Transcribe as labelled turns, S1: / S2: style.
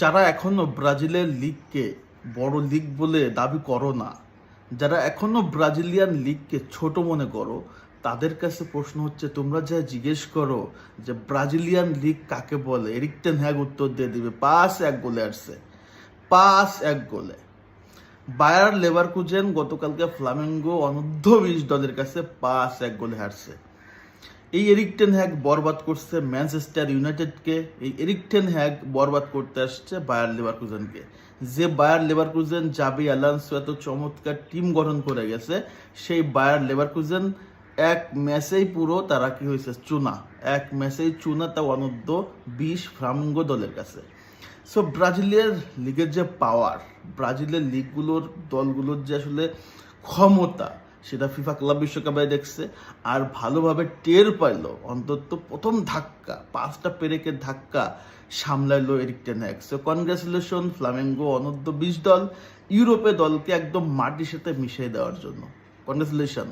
S1: যারা এখনও ব্রাজিলের লিগকে বড় লিগ বলে দাবি করো না, যারা এখনও ব্রাজিলিয়ান লিগকে ছোট মনে করো, তাদের কাছে প্রশ্ন হচ্ছে, তোমরা যা জিজ্ঞেস করো যে ব্রাজিলিয়ান লিগ কাকে বলে এরিকটেন হ্যাগ উত্তর দিয়ে দিবে, পাঁচ এক গোলে আসছে, পাঁচ এক গোলে। বায়ার লেভারকুজেন গতকালকে ফ্লামেঙ্গো অনূর্ধ্ব বিশ দলের কাছে পাঁচ এক গোলে হারছে। এই এরিকটেন হ্যাগ বরবাদ করছে ম্যানচেস্টার ইউনাইটেডকে। এই এরিকটেন হ্যাগ বরবাদ করতে আসছে বায়ার লেভারকুজেনকে। যে বায়ার লেভারকুজেন জাবি অ্যালান্সো এত চমৎকার টিম গঠন করে গেছে, সেই বায়ার লেভারকুজেন এক ম্যাচেই পুরো তারা কি হয়েছে? চুনা। এক ম্যাচেই চুনা তা অনূর্ধ্ব বিশ ফ্লামেঙ্গো দলের কাছে। সো ব্রাজিলের লিগের যে পাওয়ার ব্রাজিলের লিগগুলোর দলগুলোর যে আসলে ক্ষমতা সেটা ফিফা ক্লাব বিশ্বকাপে দেখছে আর ভালোভাবে টের পাইল। অন্তত প্রথম ধাক্কা, পাঁচটা পেরেকের ধাক্কা সামলাইলো Erik ten Hag so congratulation Flamengo অনূর্ধ্ব বিশ দল, ইউরোপে দলকে একদম মাটির সাথে মিশিয়ে দেওয়ার জন্য। কনগ্রাচুলেশন